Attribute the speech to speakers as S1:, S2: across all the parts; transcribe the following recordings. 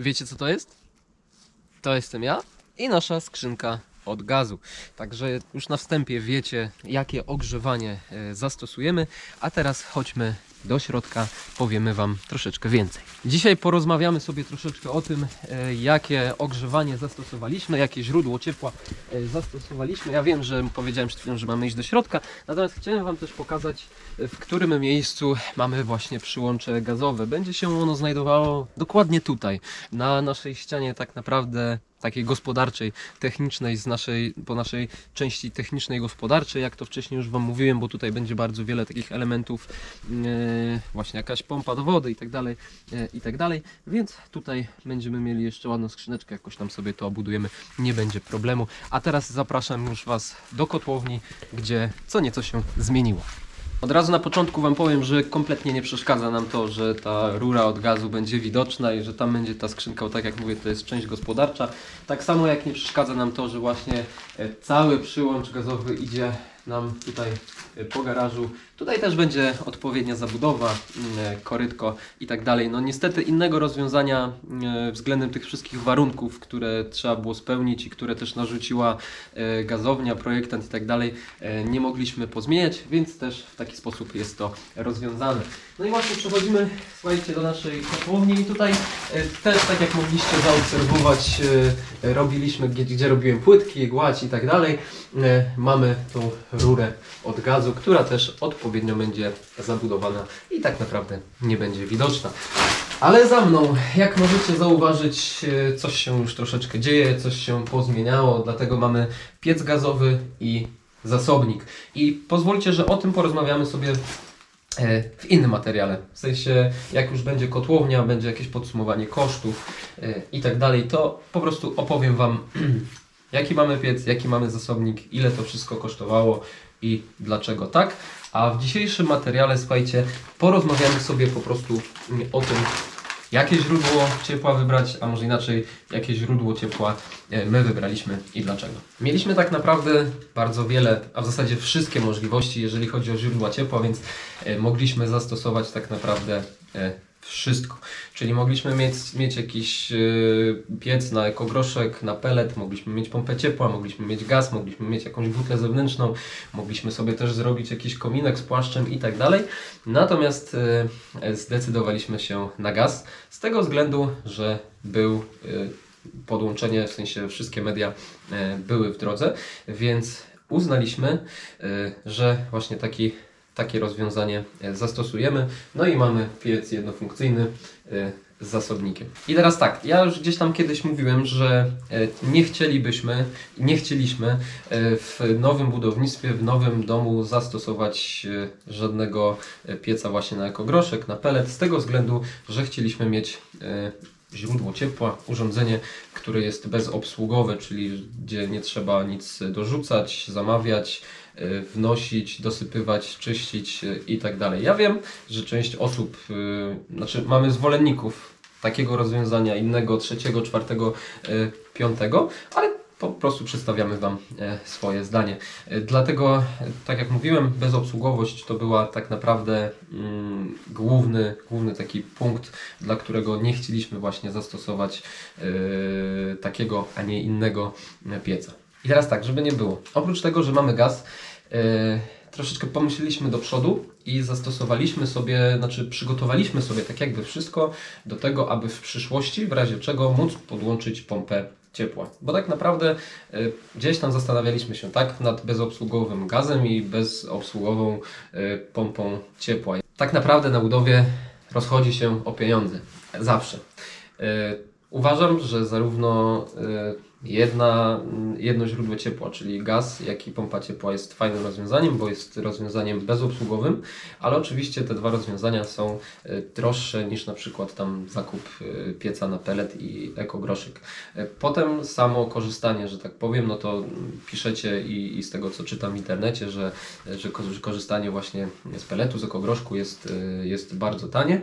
S1: Wiecie co to jest? To jestem ja i nasza skrzynka od gazu. Także już na wstępie wiecie, jakie ogrzewanie e, zastosujemy, a teraz chodźmy do środka, powiemy Wam troszeczkę więcej. Dzisiaj porozmawiamy sobie troszeczkę o tym, e, jakie ogrzewanie zastosowaliśmy, jakie źródło ciepła e, zastosowaliśmy. Ja wiem, że powiedziałem przed chwilą, że mamy iść do środka, natomiast chciałem Wam też pokazać, e, w którym miejscu mamy właśnie przyłącze gazowe. Będzie się ono znajdowało dokładnie tutaj, na naszej ścianie tak naprawdę takiej gospodarczej, technicznej, z naszej, po naszej części technicznej, gospodarczej, jak to wcześniej już Wam mówiłem, bo tutaj będzie bardzo wiele takich elementów, e, właśnie jakaś pompa do wody i tak dalej, e, i tak dalej, więc tutaj będziemy mieli jeszcze ładną skrzyneczkę, jakoś tam sobie to obudujemy, nie będzie problemu. A teraz zapraszam już Was do kotłowni, gdzie co nieco się zmieniło. Od razu na początku Wam powiem, że kompletnie nie przeszkadza nam to, że ta rura od gazu będzie widoczna i że tam będzie ta skrzynka, bo tak jak mówię, to jest część gospodarcza. Tak samo jak nie przeszkadza nam to, że właśnie e, cały przyłącz gazowy idzie nam tutaj e, po garażu. Tutaj też będzie odpowiednia zabudowa, mm, e, korytko i tak dalej. No niestety innego rozwiązania e, względem tych wszystkich warunków, które trzeba było spełnić i które też narzuciła e, gazownia, projektant i tak dalej, nie mogliśmy pozmieniać, więc też w taki sposób jest to rozwiązane. No i właśnie przechodzimy, słuchajcie, do naszej kotłowni i tutaj też tak jak mogliście zaobserwować, robiliśmy, gdzie, gdzie robiłem płytki, gładź i tak dalej, mamy tą rurę od gazu, która też odpowiednio będzie zabudowana i tak naprawdę nie będzie widoczna. Ale za mną, jak możecie zauważyć, e, coś się już troszeczkę dzieje, coś się pozmieniało, dlatego mamy piec gazowy i zasobnik. I pozwólcie, że o tym porozmawiamy sobie e, w innym materiale. W sensie, jak już będzie kotłownia, będzie jakieś podsumowanie kosztów e, i tak dalej, to po prostu opowiem Wam, jaki mamy piec, jaki mamy zasobnik, ile to wszystko kosztowało i dlaczego tak. A w dzisiejszym materiale, słuchajcie, porozmawiamy sobie po prostu mm, o tym, jakie źródło ciepła wybrać, a może inaczej, jakie źródło ciepła e, my wybraliśmy i dlaczego. Mieliśmy tak naprawdę bardzo wiele, a w zasadzie wszystkie możliwości, jeżeli chodzi o źródła ciepła, więc e, mogliśmy zastosować tak naprawdę e, wszystko. Czyli mogliśmy mieć, mieć jakiś e, piec na ekogroszek, na pelet, mogliśmy mieć pompę ciepła, mogliśmy mieć gaz, mogliśmy mieć jakąś butlę zewnętrzną, mogliśmy sobie też zrobić jakiś kominek z płaszczem i tak dalej. Natomiast e, zdecydowaliśmy się na gaz z tego względu, że był e, podłączenie, w sensie wszystkie media e, były w drodze, więc uznaliśmy, e, że właśnie taki, takie rozwiązanie e, zastosujemy. No i mamy piec jednofunkcyjny e, z zasobnikiem. I teraz tak, ja już gdzieś tam kiedyś mówiłem, że e, nie chcielibyśmy, nie chcieliśmy w nowym budownictwie, w nowym domu zastosować żadnego pieca właśnie na ekogroszek, na pelet, z tego względu, że chcieliśmy mieć źródło ciepła, urządzenie, które jest bezobsługowe, czyli gdzie nie trzeba nic dorzucać, zamawiać, wnosić, dosypywać, czyścić e, i tak dalej. Ja wiem, że część osób, e, znaczy mamy zwolenników takiego rozwiązania, innego, trzeciego, czwartego, piątego, ale po prostu przedstawiamy Wam e, swoje zdanie. E, Dlatego, tak jak mówiłem, bezobsługowość to była tak naprawdę mm, główny, główny taki punkt, dla którego nie chcieliśmy właśnie zastosować e, takiego, a nie innego pieca. I teraz tak, żeby nie było. Oprócz tego, że mamy gaz, troszeczkę pomyśleliśmy do przodu i zastosowaliśmy sobie, znaczy przygotowaliśmy sobie tak jakby wszystko do tego, aby w przyszłości, w razie czego móc podłączyć pompę ciepła. Bo tak naprawdę y, gdzieś tam zastanawialiśmy się tak nad bezobsługowym gazem i bezobsługową y, pompą ciepła. Tak naprawdę na budowie rozchodzi się o pieniądze. Zawsze. Y, uważam, że zarówno y, jedna, jedno źródło ciepła, czyli gaz, jak i pompa ciepła jest fajnym rozwiązaniem, bo jest rozwiązaniem bezobsługowym, ale oczywiście te dwa rozwiązania są y, droższe niż na przykład tam zakup y, pieca na pelet i ekogroszek. Y, Potem samo korzystanie, że tak powiem, no to piszecie i, i z tego co czytam w internecie, że, że ko- że korzystanie właśnie z peletu, z ekogroszku jest, jest bardzo tanie.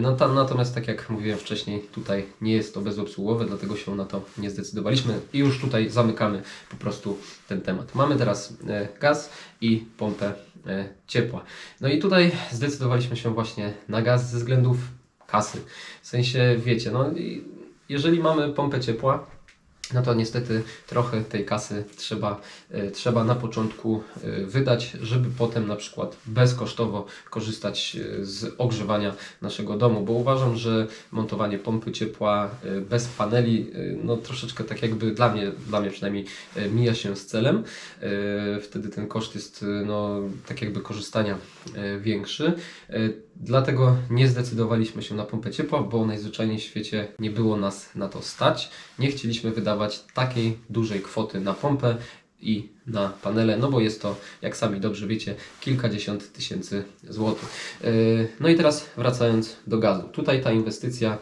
S1: No, natomiast tak jak mówiłem wcześniej, tutaj nie jest to bezobsługowe, dlatego się na to nie zdecydowaliśmy i już tutaj zamykamy po prostu ten temat. Mamy teraz e, gaz i pompę e, ciepła. No i tutaj zdecydowaliśmy się właśnie na gaz ze względów kasy. W sensie, wiecie, no jeżeli mamy pompę ciepła, no to niestety trochę tej kasy trzeba, e, trzeba na początku e, wydać, żeby potem na przykład bezkosztowo korzystać e, z ogrzewania naszego domu, bo uważam, że montowanie pompy ciepła bez paneli, no troszeczkę tak jakby dla mnie, dla mnie przynajmniej mija się z celem. Wtedy ten koszt jest no, tak jakby korzystania większy. Dlatego nie zdecydowaliśmy się na pompę ciepła, bo najzwyczajniej w świecie nie było nas na to stać. Nie chcieliśmy wydawać takiej dużej kwoty na pompę i na panele, no bo jest to, jak sami dobrze wiecie, kilkadziesiąt tysięcy złotych. Yy, No i teraz wracając do gazu. Tutaj ta inwestycja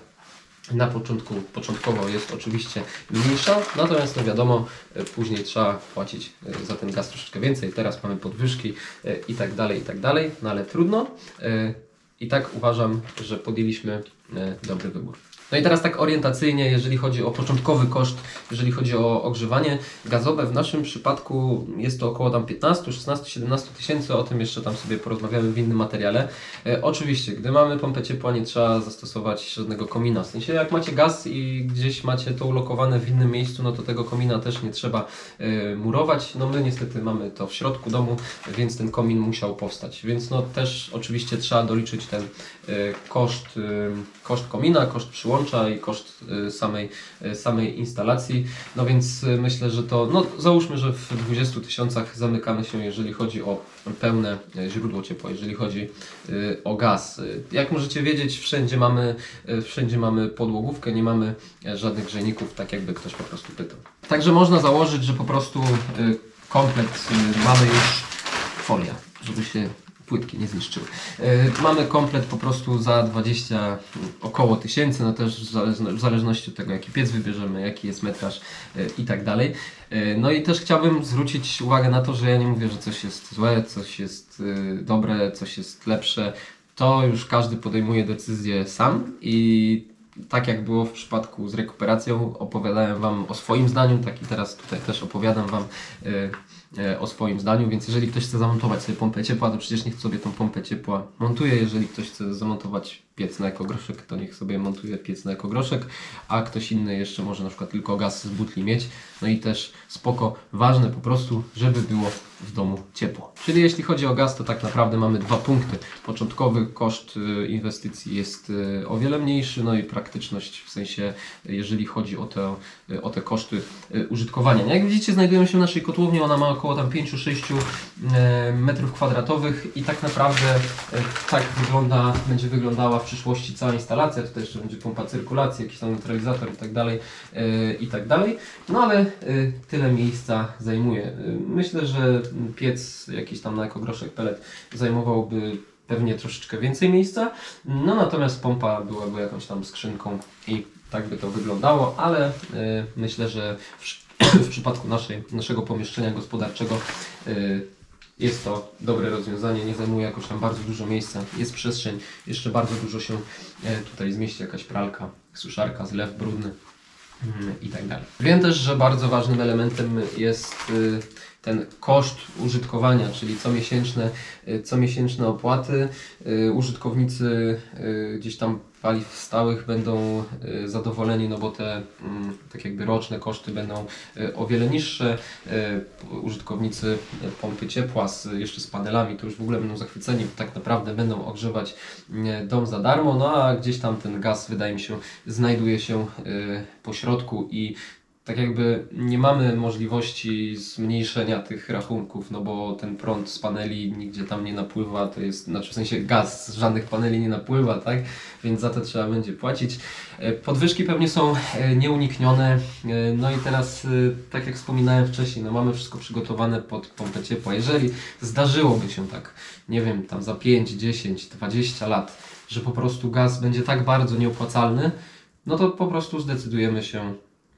S1: na początku, początkowo jest oczywiście mniejsza, natomiast no wiadomo, e, później trzeba płacić e, za ten gaz troszeczkę więcej. Teraz mamy podwyżki i tak dalej, i tak dalej, no ale trudno. I tak uważam, że podjęliśmy e, dobry wybór. No i teraz tak orientacyjnie, jeżeli chodzi o początkowy koszt, jeżeli chodzi o ogrzewanie gazowe, w naszym przypadku jest to około tam 15, 16, 17 tysięcy, o tym jeszcze tam sobie porozmawiamy w innym materiale. E, oczywiście, gdy mamy pompę ciepła, nie trzeba zastosować żadnego komina. W sensie, jak macie gaz i gdzieś macie to ulokowane w innym miejscu, no to tego komina też nie trzeba e, murować. No my niestety mamy to w środku domu, więc ten komin musiał powstać. Więc no też oczywiście trzeba doliczyć ten e, koszt, e, koszt komina, koszt przyłącza i koszt e, samej, e, samej instalacji. No więc e, myślę, że to, no załóżmy, że w 20 tysiącach zamykamy się, jeżeli chodzi o pełne źródło ciepła, jeżeli chodzi o gaz. Jak możecie wiedzieć, wszędzie mamy, wszędzie mamy podłogówkę, nie mamy e, żadnych grzejników, tak jakby ktoś po prostu pytał. Także można założyć, że po prostu komplet mamy już folia, żeby się płytki nie zniszczyły. E, Mamy komplet po prostu za 20 około tysięcy, no też w w zależności od tego jaki piec wybierzemy, jaki jest metraż e, i tak dalej. E, No i też chciałbym zwrócić uwagę na to, że ja nie mówię, że coś jest złe, coś jest dobre, coś jest lepsze. To już każdy podejmuje decyzję sam i tak jak było w przypadku z rekuperacją, opowiadałem Wam o swoim zdaniu, tak i teraz tutaj też opowiadam Wam o swoim zdaniu, więc jeżeli ktoś chce zamontować sobie pompę ciepła, to przecież niech sobie tą pompę ciepła montuje. Jeżeli ktoś chce zamontować piec na ekogroszek, to niech sobie montuje piec na ekogroszek, a ktoś inny jeszcze może na przykład tylko gaz z butli mieć. No i też spoko, ważne po prostu, żeby było w domu ciepło. Czyli jeśli chodzi o gaz, to tak naprawdę mamy dwa punkty. Początkowy koszt y, inwestycji jest y, o wiele mniejszy, no i praktyczność w sensie, jeżeli chodzi o te, y, o te koszty użytkowania. Jak widzicie, znajdujemy się w naszej kotłowni, ona ma około tam 5-6 e, metrów kwadratowych i tak naprawdę e, tak wygląda, będzie wyglądała w przyszłości cała instalacja. Tutaj jeszcze będzie pompa cyrkulacji, jakiś tam neutralizator i tak dalej, e, i tak dalej. No ale tyle miejsca zajmuje. Myślę, że piec jakiś tam na ekogroszek pelet zajmowałby pewnie troszeczkę więcej miejsca. No natomiast pompa byłaby jakąś tam skrzynką i tak by to wyglądało, ale myślę, że w, w przypadku naszej, naszego pomieszczenia gospodarczego e, jest to dobre rozwiązanie, nie zajmuje jakoś tam bardzo dużo miejsca, jest przestrzeń, jeszcze bardzo dużo się e, tutaj zmieści, jakaś pralka, suszarka, zlew brudny mm, i tak dalej. Wiem też, że bardzo ważnym elementem jest y, ten koszt użytkowania, czyli comiesięczne, y, comiesięczne opłaty. Y, Użytkownicy y, gdzieś tam paliw stałych będą zadowoleni, no bo te mm, tak jakby roczne koszty będą o wiele niższe. Użytkownicy pompy ciepła z, jeszcze z panelami to już w ogóle będą zachwyceni, bo tak naprawdę będą ogrzewać dom za darmo, no a gdzieś tam ten gaz wydaje mi się znajduje się po środku i tak jakby nie mamy możliwości zmniejszenia tych rachunków, no bo ten prąd z paneli nigdzie tam nie napływa, to jest, znaczy w sensie gaz z żadnych paneli nie napływa, tak? Więc za to trzeba będzie płacić. E, Podwyżki pewnie są e, nieuniknione. E, No i teraz, tak jak wspominałem wcześniej, no mamy wszystko przygotowane pod pompę ciepła. Jeżeli zdarzyłoby się tak, nie wiem, tam za 5, 10, 20 lat, że po prostu gaz będzie tak bardzo nieopłacalny, no to po prostu zdecydujemy się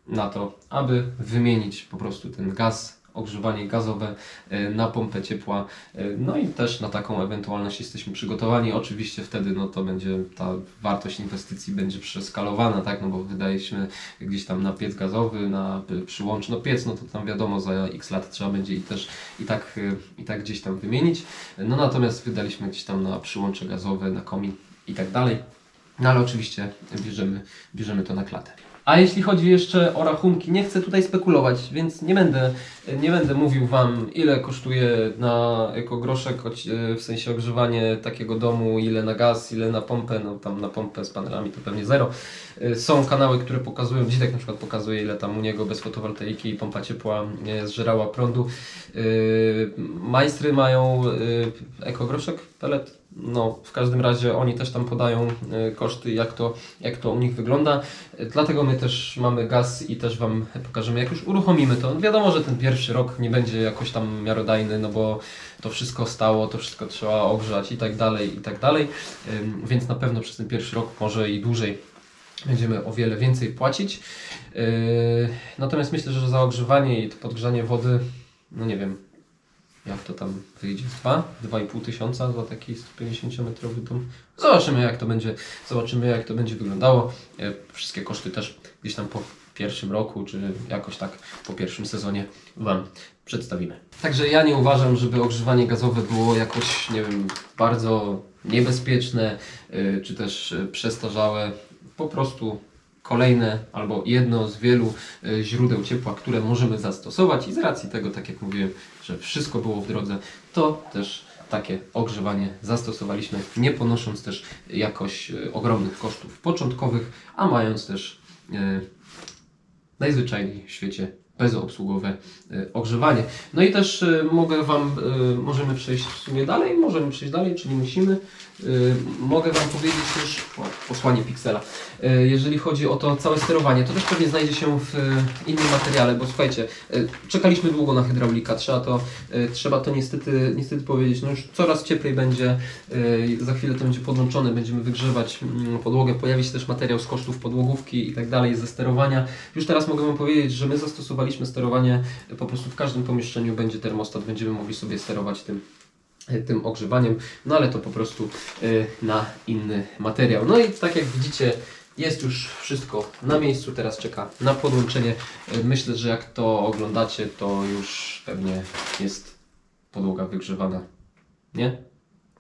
S1: na to, aby wymienić po prostu ten gaz, ogrzewanie gazowe e, na pompę ciepła. E, No i też na taką ewentualność jesteśmy przygotowani. Oczywiście wtedy no to będzie ta wartość inwestycji będzie przeskalowana, tak? No bo wydaliśmy gdzieś tam na piec gazowy, na przyłącz, no piec, no to tam wiadomo za x lat trzeba będzie i też i tak, y, i tak gdzieś tam wymienić. No natomiast wydaliśmy gdzieś tam na przyłącze gazowe, na komin i tak dalej. No ale oczywiście bierzemy, bierzemy to na klatę. A jeśli chodzi jeszcze o rachunki, nie chcę tutaj spekulować, więc nie będę, nie będę mówił Wam, ile kosztuje na jako groszek, e, w sensie ogrzewanie takiego domu, ile na gaz, ile na pompę, no tam na pompę z panelami to pewnie zero. E, Są kanały, które pokazują, Dzitek na przykład pokazuje, ile tam u niego bez fotowoltaiki i pompa ciepła e, zżerała prądu. Majstry mają ekogroszek, pelet. No, w każdym razie oni też tam podają e, koszty, jak to, jak to u nich wygląda. E, Dlatego my też mamy gaz i też Wam pokażemy, jak już uruchomimy to. Wiadomo, że ten pierwszy rok nie będzie jakoś tam miarodajny, no bo to wszystko stało, to wszystko trzeba ogrzać i tak dalej, i tak dalej. Więc na pewno przez ten pierwszy rok, może i dłużej, będziemy o wiele więcej płacić. Yy, Natomiast myślę, że za ogrzewanie i podgrzanie wody, no nie wiem, jak to tam wyjdzie? 2, 2,5 tysiąca za taki 150-metrowy dom. Zobaczymy jak to będzie, zobaczymy jak to będzie wyglądało. E, Wszystkie koszty też gdzieś tam po pierwszym roku, czy jakoś tak po pierwszym sezonie Wam przedstawimy. Także ja nie uważam, żeby ogrzewanie gazowe było jakoś, nie wiem, bardzo niebezpieczne, y, czy też y, przestarzałe. Po prostu kolejne albo jedno z wielu źródeł ciepła, które możemy zastosować i z racji tego, tak jak mówiłem, że wszystko było w drodze, to też takie ogrzewanie zastosowaliśmy, nie ponosząc też jakoś y, ogromnych kosztów początkowych, a mając też y, najzwyczajniej w świecie bezobsługowe y, ogrzewanie. No i też y, mogę Wam, y, możemy przejść w sumie dalej, możemy przejść dalej, czy nie musimy. Mogę Wam powiedzieć już, o, posłanie piksela, jeżeli chodzi o to całe sterowanie, to też pewnie znajdzie się w innym materiale, bo słuchajcie, czekaliśmy długo na hydraulika, trzeba to, trzeba to niestety, niestety powiedzieć, no już coraz cieplej będzie, za chwilę to będzie podłączone, będziemy wygrzewać mm, podłogę, pojawi się też materiał z kosztów podłogówki i tak dalej, ze sterowania. Już teraz mogę Wam powiedzieć, że my zastosowaliśmy sterowanie, y, po prostu w każdym pomieszczeniu będzie termostat, będziemy mogli sobie sterować tym y, tym ogrzewaniem, no ale to po prostu y, na inny materiał. No i tak jak widzicie, jest już wszystko na miejscu, teraz czeka na podłączenie. Y, Myślę, że jak to oglądacie, to już pewnie jest podłoga wygrzewana. Nie?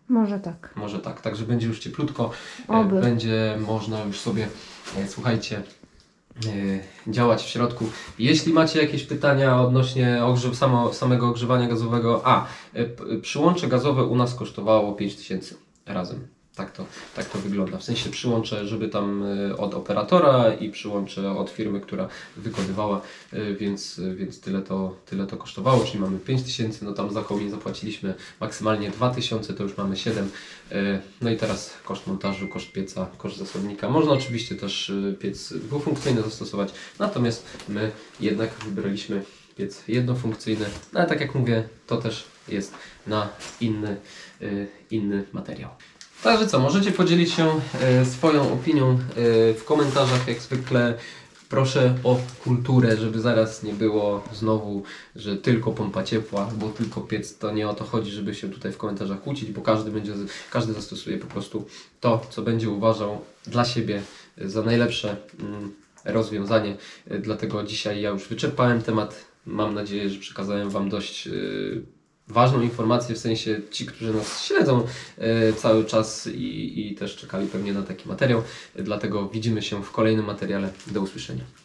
S2: Może tak.
S1: Może tak, także będzie już cieplutko, e,
S2: Oby.
S1: będzie można już sobie, e, słuchajcie, e, działać w środku. Jeśli macie jakieś pytania odnośnie ogrze- samo, samego ogrzewania gazowego, a p- przyłącze gazowe u nas kosztowało 5000 razem. Tak to, tak to wygląda. W sensie przyłącze, żeby tam e, od operatora i przyłącze od firmy, która wykonywała, e, więc, więc tyle, to, tyle to kosztowało, czyli mamy 5000, no tam za komin zapłaciliśmy maksymalnie 2000, to już mamy 7. E, No i teraz koszt montażu, koszt pieca, koszt zasobnika. Można oczywiście też e, piec dwufunkcyjny zastosować, natomiast my jednak wybraliśmy piec jednofunkcyjny, no ale tak jak mówię, to też jest na inny, e, inny materiał. Także co, możecie podzielić się e, swoją opinią e, w komentarzach, jak zwykle. Proszę o kulturę, żeby zaraz nie było znowu, że tylko pompa ciepła, bo tylko piec. To nie o to chodzi, żeby się tutaj w komentarzach kłócić, bo każdy będzie, każdy zastosuje po prostu to, co będzie uważał dla siebie za najlepsze mm, rozwiązanie. E, Dlatego dzisiaj ja już wyczerpałem temat. Mam nadzieję, że przekazałem Wam dość ważną informację, w sensie ci, którzy nas śledzą e, cały czas i, i też czekali pewnie na taki materiał. Dlatego widzimy się w kolejnym materiale. Do usłyszenia.